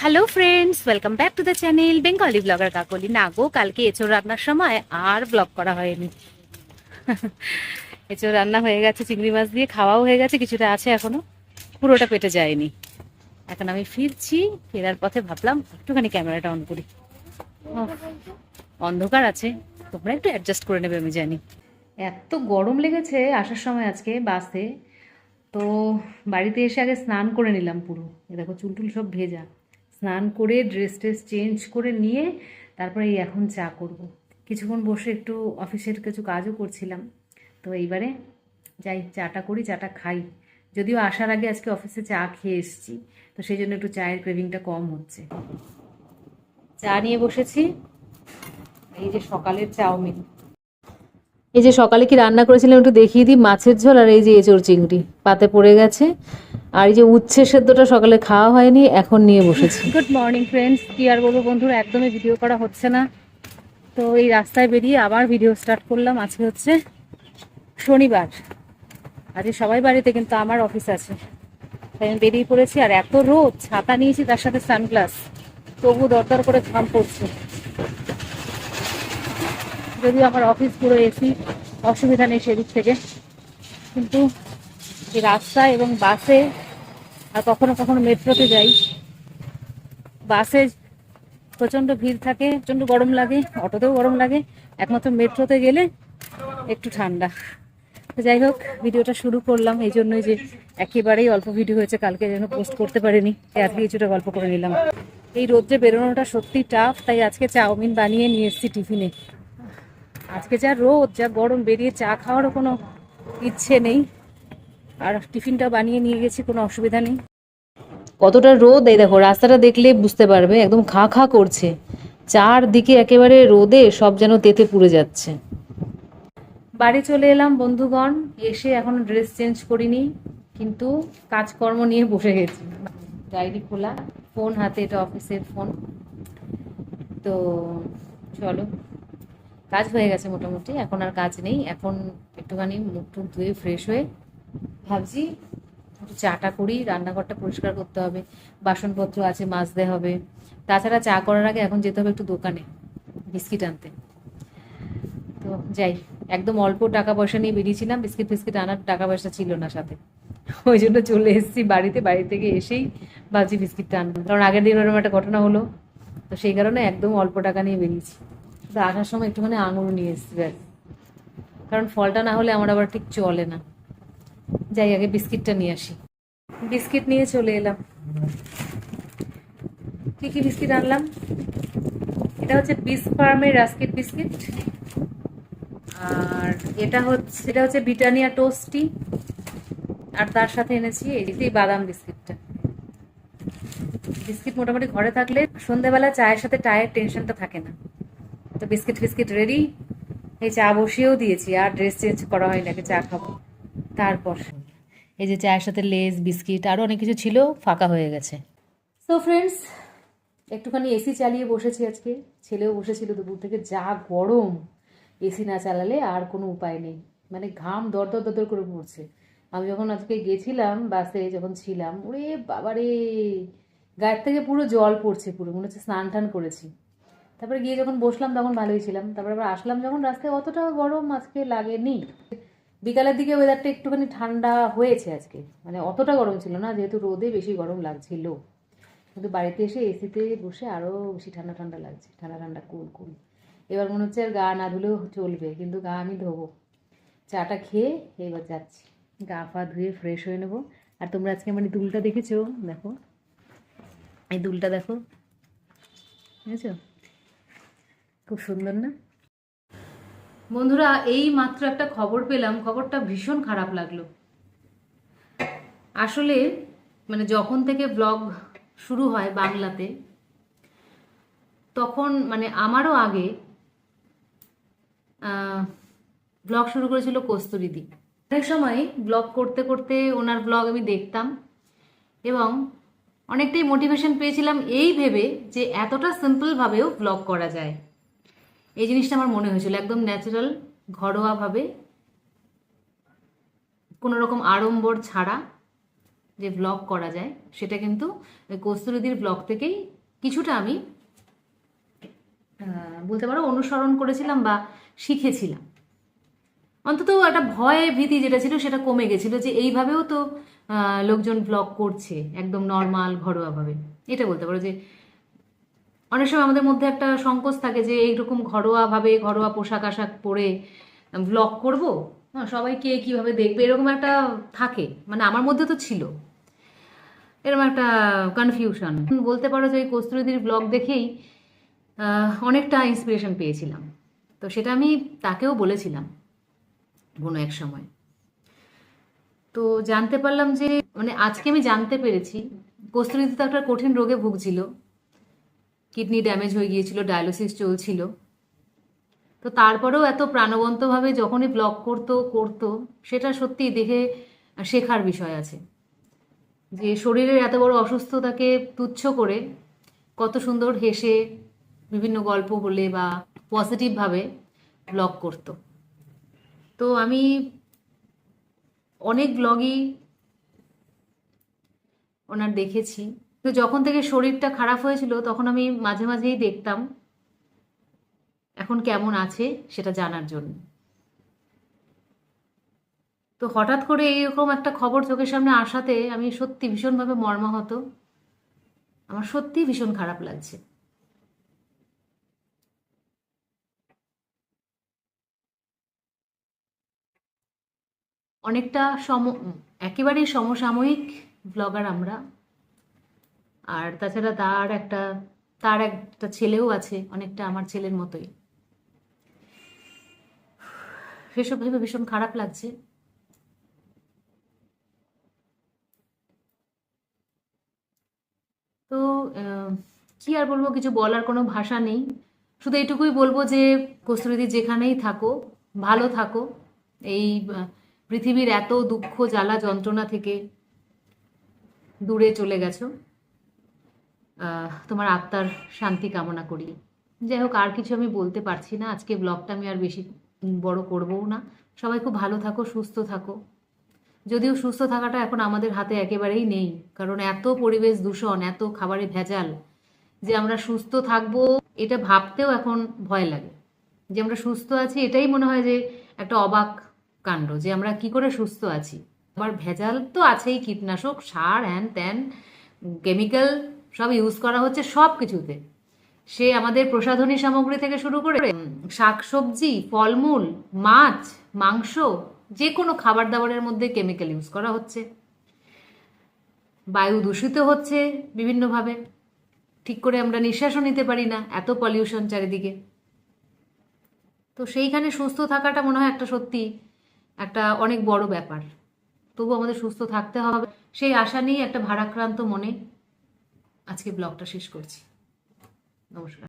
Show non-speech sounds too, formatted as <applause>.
Hello friends welcome back to the channel Bengali blogger Kakoli না গো কালকে এঁচোড় রান্নার সময় আর ব্লগ করা হয়নি। এঁচোড় রান্না হয়ে গেছে, চিংড়ি মাছ দিয়ে খাওয়াও হয়ে গেছে, কিছুটা আছে এখনও। পুরোটা পেটে যায়নি। এখন আমি ফিরছি, ফেরার পথে ভাবলাম একটুখানি ক্যামেরাটা অন করি। অন্ধকার আছে। তোমরা একটু অ্যাডজাস্ট করে নেবে, আমি জানি। এত গরম লেগেছে আসার সময় আজকে বাসে। তো বাড়িতে এসে আগে স্নান করে নিলাম পুরো। এ দেখো, চুল টুল সব ভেজা। স্নান করে ড্রেস ট্রেস চেঞ্জ করে নিয়ে তারপরে এই এখন চা করব। কিছুক্ষণ বসে একটু অফিসের কিছু কাজও করছিলাম। তো এইবারে যাই, চাটা করি, চাটা খাই। যদিও আসার আগে আজকে অফিসে চা খেয়ে এসেছি, তো সেই জন্য একটু চায়ের ক্রেভিংটা কম হচ্ছে। চা নিয়ে বসেছি। এই যে সকালের চাউমিন। এই যে সকালে কি রান্না করেছিলাম একটু দেখিয়ে দিই, মাছের ঝোল আর এই যে এঁচড় চিংড়ি। পাতে পড়ে গেছে। আর এই যে উচ্ছে সেদ্ধটা সকালে খাওয়া হয়নি, এখন নিয়ে বসেছি। গুড মর্নিং ফ্রেন্ডস কি আর বলব বন্ধুরা, একদমই ভিডিও করা হচ্ছে না। তো এই রাস্তায় বেরিয়ে আবার ভিডিও স্টার্ট করলাম। আজকে হচ্ছে শনিবার। আজকে সবাই বাড়িতে, কিন্তু আমার অফিস আছে। তাই আমি বেরিয়ে পড়েছি, আর এত রোদ, ছাতা নিয়েছি, তার সাথে সানগ্লাস তবু দরদর করে ঘাম পড়ছে। যদিও আমার অফিস পুরো এসি অসুবিধা নেই সেদিক থেকে। কিন্তু রাস্তা এবং বাসে আর কখনো কখনো মেট্রোতে যাই। বাসে প্রচণ্ড ভিড় থাকে, প্রচণ্ড গরম লাগে, অটোতেও গরম লাগে। একমাত্র মেট্রোতে গেলে একটু ঠান্ডা। তো যাই হোক, ভিডিওটা শুরু করলাম এই জন্যই যে একেবারেই অল্প ভিডিও হয়েছে, কালকে যেন পোস্ট করতে পারিনি। তাই আজকে কিছুটা গল্প করে নিলাম। এই রোদ্রে বেরোনোটা সত্যি টাফ তাই আজকে চাউমিন বানিয়ে নিয়ে এসেছি টিফিনে। আজকে যা রোদ, যা গরম, বেরিয়ে চা খাওয়ারও কোনো ইচ্ছে নেই। আর টিফিনটা বানিয়ে নিয়ে গেছি কোনো অসুবিধা নেই। কতটা রোদ এই দেখো রাস্তাটা দেখলে বুঝতে পারবে একদম খা খা করছে। চারদিকে একেবারে রোদে সব যেন তেতে পুড়ে যাচ্ছে। বাড়ি চলে এলাম বন্ধুগণ এসে এখনও ড্রেস চেঞ্জ করিনি কিন্তু কাজকর্ম নিয়ে বসে গেছি। ডায়েরি খোলা ফোন হাতে এটা অফিসের ফোন তো চলো কাজ হয়ে গেছে মোটামুটি এখন আর কাজ নেই এখন একটুখানি মুখ টুক ধুয়ে ফ্রেশ হয়ে ভাবছি একটু চাটা করি, রান্নাঘরটা পরিষ্কার করতে হবে, বাসনপত্র আছে মাজতে হবে। তাছাড়া চা করার আগে এখন যেতে হবে একটু দোকানে, বিস্কিট আনতে। তো যাই, একদম অল্প টাকা পয়সা নিয়ে বেরিয়েছিলাম, বিস্কিট ফিস্কিট আনার টাকা পয়সা ছিল না সাথে। <laughs> ওই জন্য চলে এসেছি বাড়িতে, বাড়ি থেকে এসেই ভাবছি বিস্কিটটা আনব। কারণ আগের দিন ওরকম একটা ঘটনা হলো, তো সেই কারণে একদম অল্প টাকা নিয়ে বেরিয়েছি। তো আসার সময় একটুখানি আঙুর নিয়ে এসেছি কারণ ফলটা না হলে আমার আবার ঠিক চলে না। যাই, আগে বিস্কিটটা নিয়ে আসি। বিস্কিট নিয়ে চলে এলাম। কি কি বিস্কিট আনলাম? এটা হচ্ছে বিস ফার্মের রাস্কিট বিস্কিট। আর এটা হচ্ছে এটা হচ্ছে ব্রিটানিয়া টোস্টি। আর তার সাথে এনেছি এই বাদাম বিস্কিটটা। বিস্কিট মোটামুটি ঘরে থাকলে সন্ধ্যেবেলা চায়ের সাথে টায়ের টেনশনটা থাকে না। তো বিস্কিট ফিস্কিট রেডি। এই চা বসিয়েও দিয়েছি, আর ড্রেস চেঞ্জ করা হয় নাকি চা খাব। তারপর। এই যে চায়ের সাথে লেস, বিস্কিট আরও অনেক কিছু ছিল, ফাঁকা হয়ে গেছে। সো ফ্রেন্ডস একটুখানি এসি চালিয়ে বসেছি আজকে। ছেলেও বসেছিল দুপুর থেকে, যা গরম। এসি না চালালে আর কোনো উপায় নেই। মানে ঘাম দর দর দর করে পড়ছে। আমি যখন আজকে গেছিলাম বাসে, যখন ছিলাম, ওরে বাবারে, গায়ের থেকে পুরো জল পড়ছে পুরো, মনে হচ্ছে স্নান টান করেছি। তারপরে গিয়ে যখন বসলাম, তখন ভালোই ছিলাম। তারপরে আবার আসলাম যখন, রাস্তায় অতটা গরম আজকে লাগেনি। বিকালের দিকে ওয়েদারটা একটুখানি ঠান্ডা হয়েছে আজকে। মানে অতটা গরম ছিল না, যেহেতু রোদে বেশি গরম লাগছিল। কিন্তু বাড়িতে এসে এসিতে বসে আরও বেশি ঠান্ডা ঠান্ডা লাগছে, ঠান্ডা ঠান্ডা কুল কুল। এবার মনে হচ্ছে আর গা না ধুলেও চলবে, কিন্তু গা আমি ধোবো। চাটা খেয়ে এবার যাচ্ছি। গা ফা ধুয়ে ফ্রেশ হয়ে নেব। আর তোমরা আজকে মানে দুলটা দেখেছ? দেখো। এই দুলটা দেখো। বুঝেছ খুব সুন্দর না? বন্ধুরা, এই মাত্র একটা খবর পেলাম। খবরটা ভীষণ খারাপ লাগল। আসলে মানে যখন থেকে ব্লগ শুরু হয় বাংলাতে, তখন মানে আমারও আগে ব্লগ শুরু করেছিল কস্তুরিদি। অনেক সময় ব্লগ করতে করতে ওনার ব্লগ আমি দেখতাম এবং অনেকটাই মোটিভেশন পেয়েছিলাম এই ভেবে যে এতটা সিম্পলভাবেও ব্লগ করা যায়। এই জিনিসটা আমার মনে হয়েছিল, একদম ন্যাচারাল ঘরোয়াভাবে। কোনো রকম আড়ম্বর ছাড়া যে ব্লগ করা যায়, সেটা কিন্তু কস্তুরীদির ব্লগ থেকেই কিছুটা আমি বলতে পারো অনুসরণ করেছিলাম বা শিখেছিলাম। অন্তত একটা ভয় ভীতি যেটা ছিল, সেটা কমে গেছিল যে এইভাবেও তো লোকজন ব্লগ করছে, একদম নর্মাল ঘরোয়াভাবে। এটা বলতে পারো যে অনেক সময় আমাদের মধ্যে একটা সংকোচ থাকে যে এইরকম ঘরোয়াভাবে ঘরোয়া পোশাক আশাক পরে ব্লগ করব। সবাই কে কীভাবে দেখবে? এরকম একটা থাকে। মানে আমার মধ্যে তো ছিল। এরকম একটা কনফিউশন বলতে পারো যে এই কস্তুরীদির ব্লগ দেখেই অনেকটা ইন্সপিরেশন পেয়েছিলাম। তো সেটা আমি তাকেও বলেছিলাম, কোনো এক সময়। তো জানতে পারলাম যে মানে আজকে আমি জানতে পেরেছি, কস্তুরীদি তো একটা কঠিন রোগে ভুগছিল। কিডনি ড্যামেজ হয়ে গিয়েছিল, ডায়ালিসিস চলছিল। তো তারপরেও এত প্রাণবন্তভাবে যখনই ব্লগ করতো করতো, সেটা সত্যি দেখে শেখার বিষয় আছে। যে শরীরের এত বড় অসুস্থতাকে তুচ্ছ করে কত সুন্দর হেসে বিভিন্ন গল্প বলে বা পজিটিভভাবে ব্লগ করতো। তো আমি অনেক ব্লগই ওনার দেখেছি। তো যখন থেকে শরীরটা খারাপ হয়েছিল, তখন আমি মাঝে মাঝেই দেখতাম এখন কেমন আছে সেটা জানার জন্য। তো হঠাৎ করে এইরকম একটা খবর চোখের সামনে আসাতে আমি সত্যি ভীষণভাবে মর্মাহত। আমার সত্যি ভীষণ খারাপ লাগছে। অনেকটা সম একেবারেই সমসাময়িক ব্লগার আমরা। আর তাছাড়া তার একটা তার একটা ছেলেও আছে, অনেকটা আমার ছেলের মতোই। সেসব ভেবে ভীষণ খারাপ লাগছে। তো কি আর বলব, কিছু বলার কোনো ভাষা নেই। শুধু এইটুকুই বলব যে, কস্তুরীদি যেখানেই থাকো, ভালো থাকো। এই পৃথিবীর এত দুঃখ, জ্বালা, যন্ত্রণা থেকে দূরে চলে গেছো। তোমার আত্মার শান্তি কামনা করি। যাই হোক, আর কিছু আমি বলতে পারছি না। আজকে ব্লগটা আমি আর বেশি বড় করবও না। সবাই খুব ভালো থাকো, সুস্থ থাকো। যদিও সুস্থ থাকাটা এখন আমাদের হাতে একেবারেই নেই, কারণ এত পরিবেশ দূষণ, এত খাবারে ভেজাল, যে আমরা সুস্থ থাকব, এটা ভাবতেও এখন ভয় লাগে। যে আমরা সুস্থ আছি, এটাই মনে হয় যে একটা অবাক কাণ্ড, যে আমরা কি করে সুস্থ আছি। আবার ভেজাল তো আছেই, কীটনাশক, সার, হ্যান ত্যান কেমিক্যাল সব ইউজ করা হচ্ছে সব কিছুতে। সে আমাদের প্রসাধনী সামগ্রী থেকে শুরু করে শাকসবজি, ফলমূল, মাছ, মাংস যে কোনো খাবার দাবারের মধ্যে কেমিক্যাল ইউজ করা হচ্ছে। বায়ু দূষিত হচ্ছে বিভিন্নভাবে। ঠিক করে আমরা নিঃশ্বাসও নিতে পারি না এত পলিউশন চারিদিকে। তো সেইখানে সুস্থ থাকাটা মনে হয় একটা সত্যি একটা অনেক বড় ব্যাপার। তবু আমাদের সুস্থ থাকতে হবে। সেই আশা নিয়ে একটা ভারাক্রান্ত মনে আজকে ব্লগটা শেষ করছি। নমস্কার।